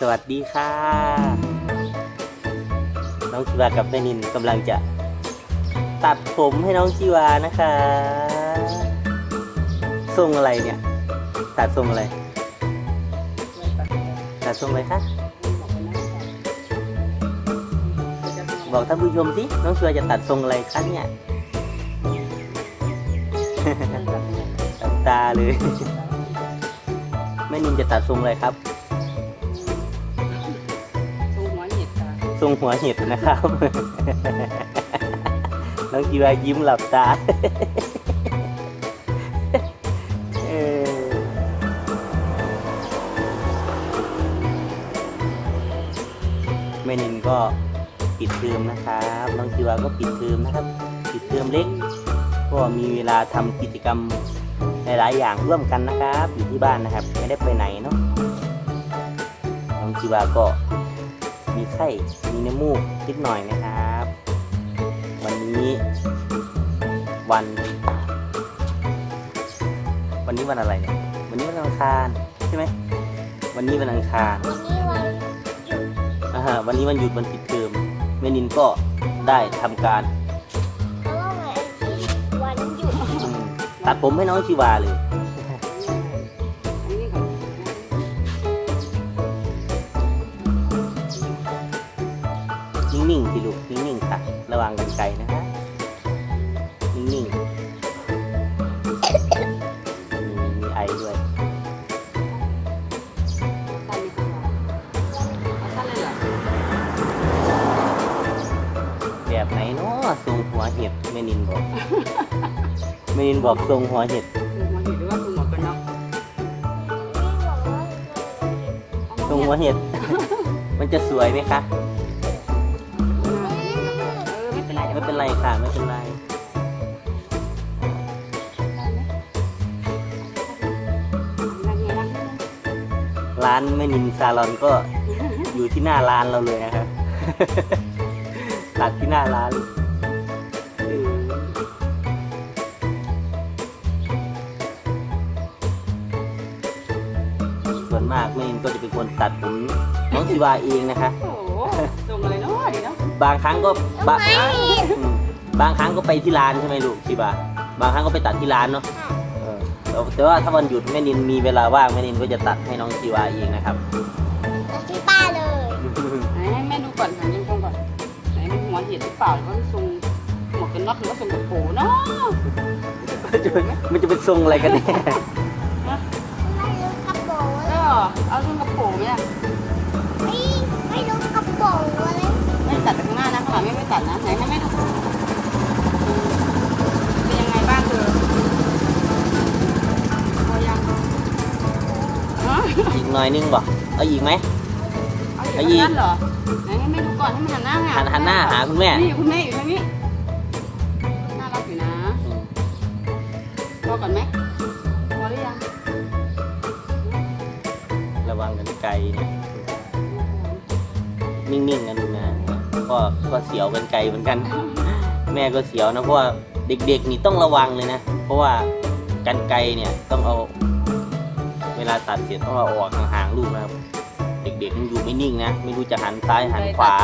สวัสดีค่ะ น้องจีวากับแม่นินกำลังจะ ตัดผมให้น้องจีวานะคะ ทรงอะไรเนี่ย ตัดทรงอะไร ตัดทรงอะไรคะบอกท่านผู้ชมสิ น้องจีวาจะตัดทรงอะไรคะเนี่ย ตัดตาเลย แม่นินจะตัดทรงอะไรครับ ทรงหัวเห็ดนะครับน้องจีวายิ้มหลับตาแม่นินก็ปิดเทอมนะครับน้องจีวาก็ปิดเทอมนะครับ ปิดเทอมเล็ก ก็มีเวลาทำกิจกรรมหลายๆอย่างร่วมกันนะครับ อยู่ที่บ้านนะครับ ไม่ได้ไปไหนเนาะน้องจีวาก็ มีไข้ มีน้ำมูกนิดหน่อยนะครับ วันนี้ วัน วันนี้วันอะไรเนี่ย วันนี้วันอังคารใช่ไหม วันนี้วันอังคารวันนี้วันหยุดอ่าฮะวันนี้วันหยุดวันปิดเทอมแม่นินก็ได้ทำการ เพราะว่าวันอาทิตย์วันหยุดอืมตัดผมให้น้องชีวาเลย นิ่งๆสิลูกนิ่งๆค่ะระวังกันไกลนะฮะนิ่งๆมีมีไอด้วยสั้นนี่ค่ะเอาสั้นเลยเหรอแบบไหนเนาะทรงหัวเห็ดแม่นินบอกแม่นินบอกทรงหัวเห็ดตรงหัวเห็ดหรือว่าตรงหัวกันเนาะทรงหัวเห็ดมันจะสวยไหมคะ ไม่เป็นไรค่ะ ไม่เป็นไรร้านแม่นินซาลอนก็อยู่ที่หน้าร้านเราเลยนะครับตัดที่หน้าร้านส่วนมากแม่นินก็จะเป็นคนตัดผมน้องชิวาเองนะคะโอ้โหตรงอะไรเนาะดีเนาะ บางครั้งก็บางอืมบางครั้งก็ไปที่ร้านใช่ไหมลูกชิบาบางครั้งก็ไปตัดที่ร้านเนาะเออแต่แต่ว่าถ้าวันหยุดแม่นินมีเวลาว่างแม่นินก็จะตัดให้น้องชิวาเองนะครับที่บ้านเลยไหนให้แม่ดูก่อนหันยังตรงก่อนไหนมันหัวเห็ดหรือเปล่าหรือว่าทรงหมวกกันน็อกหรือว่าทรงกระโปรงเนาะมันจะเป็นทรงอะไรกันแน่ ไม่รู้กระโปรงเออเอาทรงกระโปรงเนี่ยไม่ไม่รู้กระโปรงอะไร นะข้างหลังไม่ไม่ตัดนะไหนให้แม่ดูเป็นยังไงบ้างเธอพอยังฮะอีกหน่อยนึงบอกเอาอีกไหม เอาอีกแล้วนั่นเหรอไหนให้แม่ดูก่อนให้มันหันหน้าหาหันหันหน้าหาคุณแม่ นี่คุณแม่อยู่ทางนี้ น่ารักอยู่นะพอก่อนไหมพอหรือยัง ระวังกันไกลเนี่ยนิ่งๆกันนะ ก็ก็เสียวกันไกลเหมือนกัน แม่ก็เสียวนะเพราะว่าเด็กๆนี่ต้องระวังเลยนะ เพราะว่ากันไกลเนี่ยต้องเอา เวลาตัดเสร็จต้องเอาออกห่างๆลูกนะครับ เด็กๆมันอยู่ไม่นิ่งนะไม่รู้จะหันซ้ายหันขวา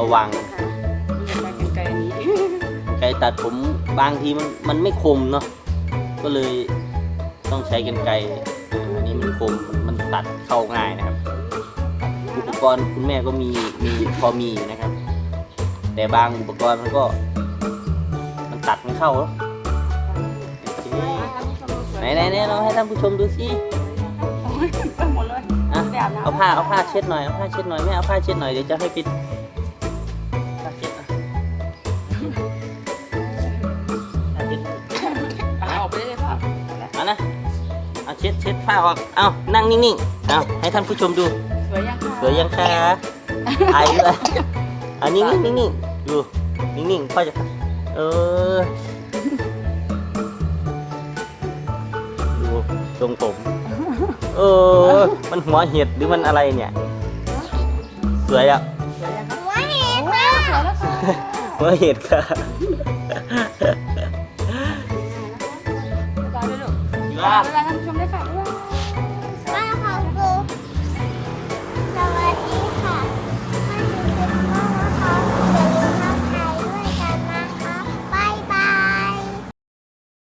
ระวังกันไกลตัดผมบางทีมันมันไม่คมเนาะก็เลยต้องใช้กันไกลอันนี้มันคมมันมันตัดเข้าง่ายนะครับ อุปกรณ์คุณแม่ก็มีมีพอมีนะครับ แต่บางอุปกรณ์มันก็ มันตัดไม่เข้าเนอะโอเคไหนไหนไหนเราให้ท่านผู้ชมดูสิโอ้ยไปหมดเลยอะไปอาบน้ำเอาผ้าเอาผ้าเช็ดหน่อยเอาผ้าเช็ดหน่อยแม่เอาผ้าเช็ดหน่อยเดี๋ยวจะให้ปิดผ้าเช็ดอะผ้าเช็ดเอาออกไปได้เลยพ่อเอานะเอาเช็ดเช็ดผ้าออกเอานั่งนิ่งๆเอาให้ท่านผู้ชมดูสวยยังคะสวยยังคะไอ้เลยอันนี้นิ่งนิ่ งนิ่งดูนิ่งนิ่งพ่อจะเออดูทรงผม เออ มันหัวเห็ดหรือมันอะไรเนี่ยสวยอะสวยยังคะหัวเห็นโอ้นะสวยแล้วค่ะหัวเห็ดค่ะสบายด้วยลูกอยู่เวว่าลาท่านผู้ชมได้ค่ะ